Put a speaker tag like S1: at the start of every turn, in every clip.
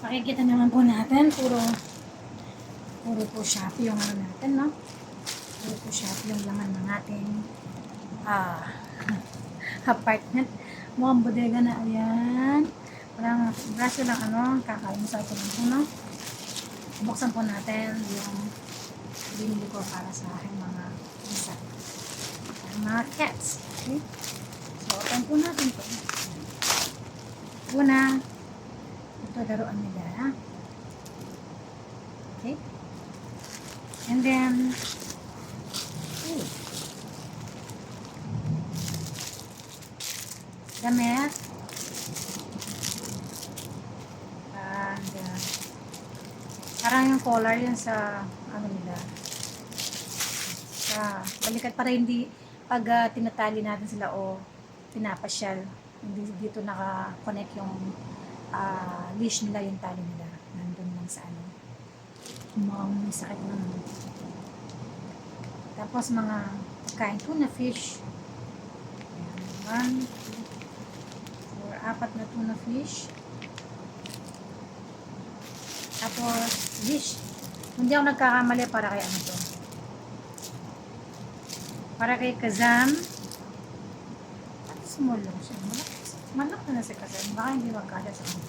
S1: Makikita naman po natin, puro, puro po Shopee yung ano natin, no? Puro po Shopee yung laman ng ating ah, apartment. Mukhang bodega na, ayan. Walang braso lang, ano, kakalimutan ko lang po, no? Buksan po natin yung binili ko para sa aking mga isa. Mga cats. Okay? So, open po natin po. Una, ito laruan nila. Okay? And then, ooh, damit. And, uh, parang yung collar yun sa, ano nila, sa, balikat para hindi, pag uh, tinatali natin sila o pinapasyal, hindi dito naka-connect yung ah, leash nila, yung tali nila. Nandun lang sa ano. Mukhang may sakit naman. Tapos mga kain tuna fish. Ayan, One, two, four, apat na tuna fish. Tapos, dish. Hindi ako nagkakamali para kay ano to. Para kay Kazam. At small lang siya. Malak, malak na na si Kazam. Baka hindi magkada sa kanya.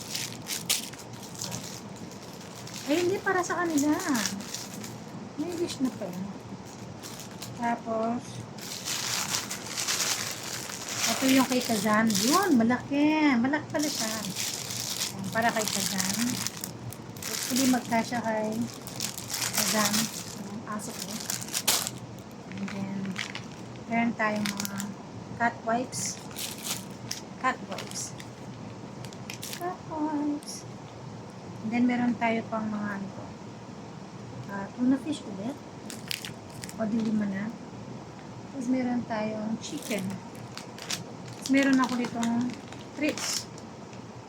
S1: Ay, hindi para sa kanila. May dish na pa yun. Tapos, ito yung kay Kazam. Yun, malaki. Malaki pala siya. Para kay Kazam. Hopefully magkasya kay Kazam. Yung aso ko. And then, meron tayong mga cat wipes. Cat wipes. Cat wipes. And then, meron tayo pang mga ano to. Ah, tuna fish ulit. O di lima na. Tapos meron tayong chicken. Tapos meron ako ditong treats.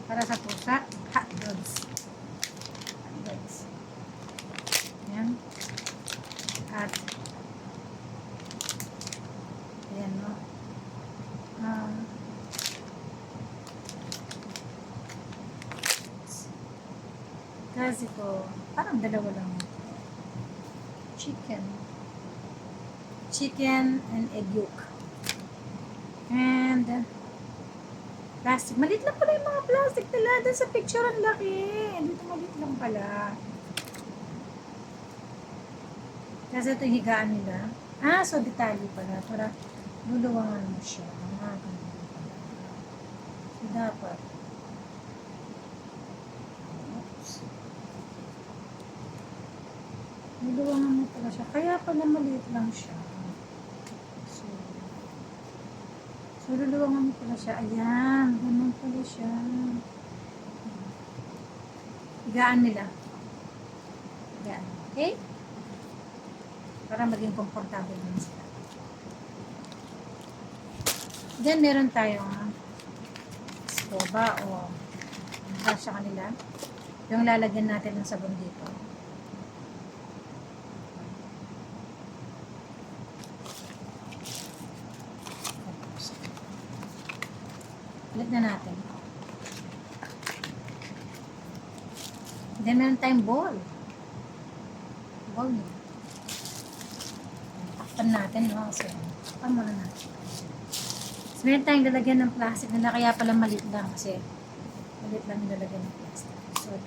S1: Para sa pusa. Hot dogs. Hot dogs. Ayan. At ayan no. Um, kasi ko, parang dalawa lang. Chicken. Chicken and egg yolk. And uh, plastic. Malit lang pala yung mga plastic nila. Doon sa picture ang laki. Dito malit lang pala. Kasi ito yung higaan nila. Ah, so detalye pala. Para luluwangan mo siya. Ah, ganun pala. So, dapat. Luluwangan mo pala siya. Kaya pala maliit lang siya. So, so luluwangan mo pala siya. Ayan, ganun pala siya. Higaan nila. Higaan. Okay? Para maging komportable din sila. Then, meron tayong scoba o brush sa kanila. Yung lalagyan natin ng sabon dito. Ulit na natin. Then, meron tayong bowl. Bowl niya. Takpan natin, no? Kasi, takpan muna natin. So, meron tayong lalagyan ng plastic na kaya pala maliit lang kasi maliit lang yung lalagyan ng plastic. So,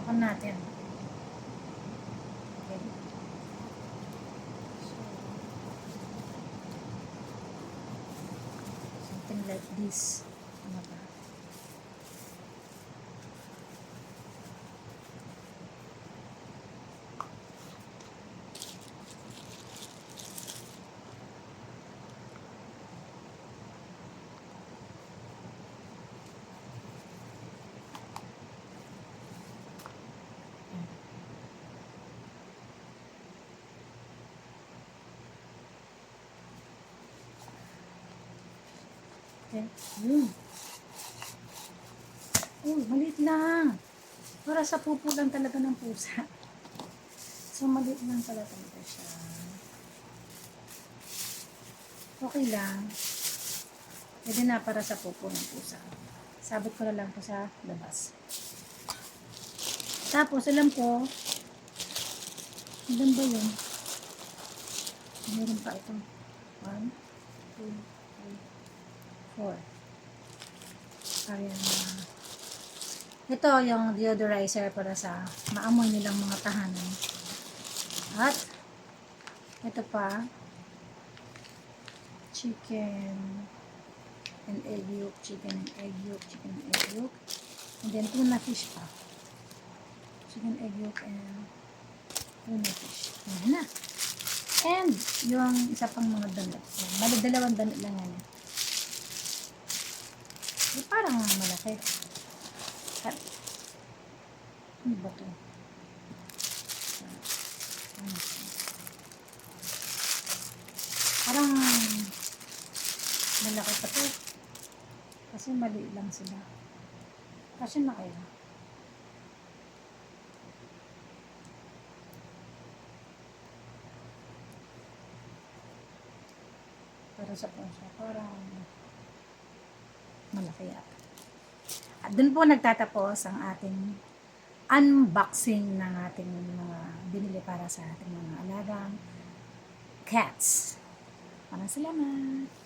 S1: takpan natin. Okay. So, something like this. Ano ba? Yun. Uy, maliit lang. Para sa pupo lang talaga ng pusa. So, maliit lang pala talaga siya. Okay lang. Pwede na para sa pupo ng pusa. Sabit ko na lang po sa labas. Tapos, alam ko, ilan ba yun? Meron pa ito. One, two, three, four. Ayan na. Ito yung deodorizer para sa maamoy nilang mga tahanan. At, ito pa, chicken and egg yolk, chicken and egg yolk, chicken and egg yolk. And then tuna fish pa. Chicken, egg yolk, and tuna fish. Yan na. And yung isa pang mga donut. Bali, dalawang donut lang yan. Parang malaki. At, ano ba to? Ano to? Parang malaki pa to. Kasi mali lang sila. Kasi na kaya. Para sa puso, parang malaki yata. At dun po nagtatapos ang ating unboxing ng ating mga binili para sa ating mga alagang cats. Maraming salamat.